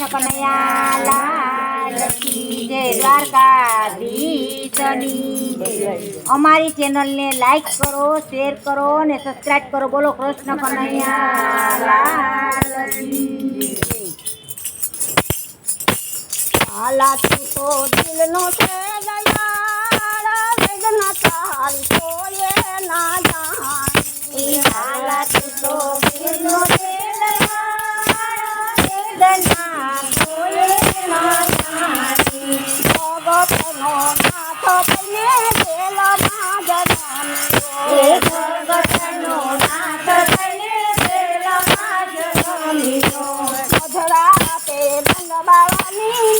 કૃષ્ણ કનૈયા લાલ અમારી ચેનલને લાઈક કરો, શેર કરો અને સબસ્ક્રાઇબ કરો. બોલો કૃષ્ણ કનૈયા લાલ. હાલા તું છે. Baba, Baba,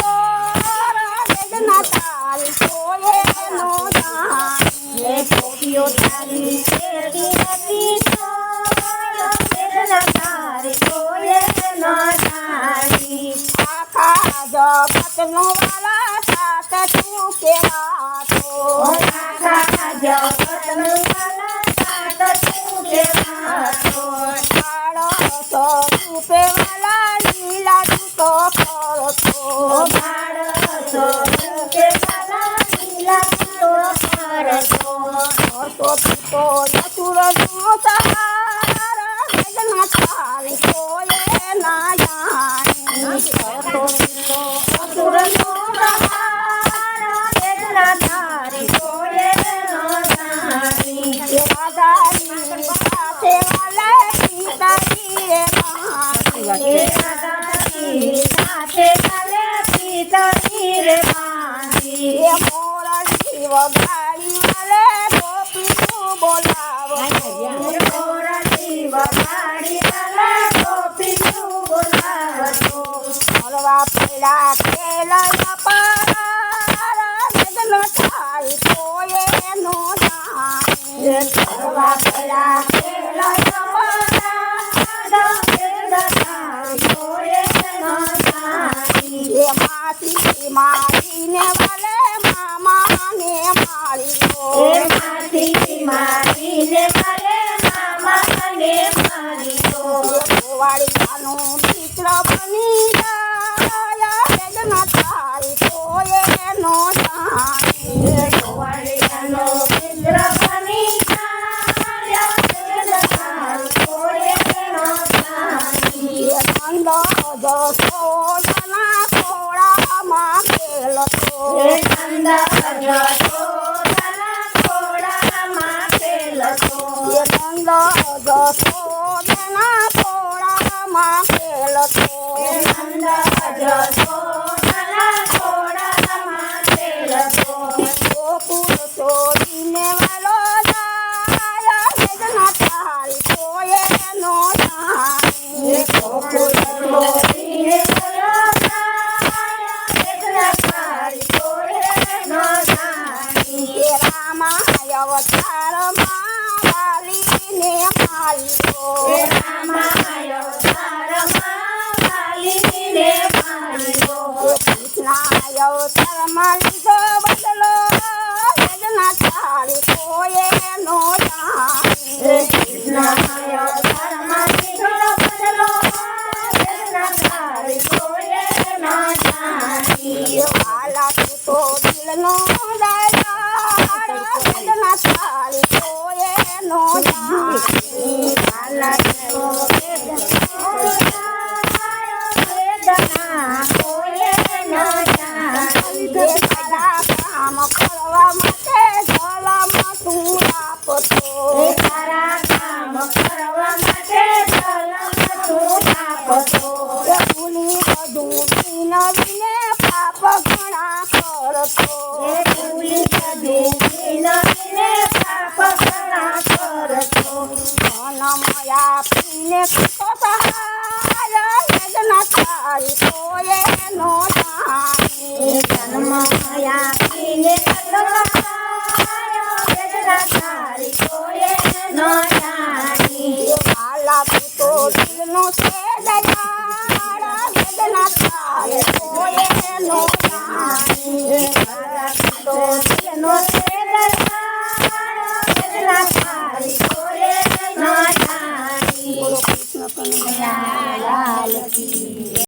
જગતનો વાલા સાથ તું કહેવાતો. આખા જગતનું વાલા સાથ તું કહેવાતો. બાળક સ્વરૂપે વાલા લીલા તું તો કરતો. ઓ માણસો રૂપે વાલા લીલા તો કરતો. કરતો તું તો યસુરનો સહાર, વેદના તારી કોઈએ ના જાણી. સાથે ચાલે પિતરી રે. એ મોરલી વગાડી વાલે ગોપી તું બોલાવતો. મોરલી વગાડી વાલા ગોપીનું બોલાવતો. મળવા પેલા ખેલૈયા પાર, વેદના તારી કોઈએ નો જાણી. એ કરવા પેલા મારીને વાલે મામાને માળ્યો. એ માથી મારીને મારે મામાને માર્યો. ગોવાળિયાનો મિત્ર બની જાય, વેદના તારી કોઈએ નો જાણી. એ ગોવાળિયાનો મિત્ર બની જાય, વેદના તારી કોઈએ ન જાણી. નંદ રામાય અવતારમાં વાલીને માર્યો. અવતારમાં વાલીને માર્યો. લીધો બદલો, વેદના તારી કોઈએ નો જાણી. વેદના No, no, no, no,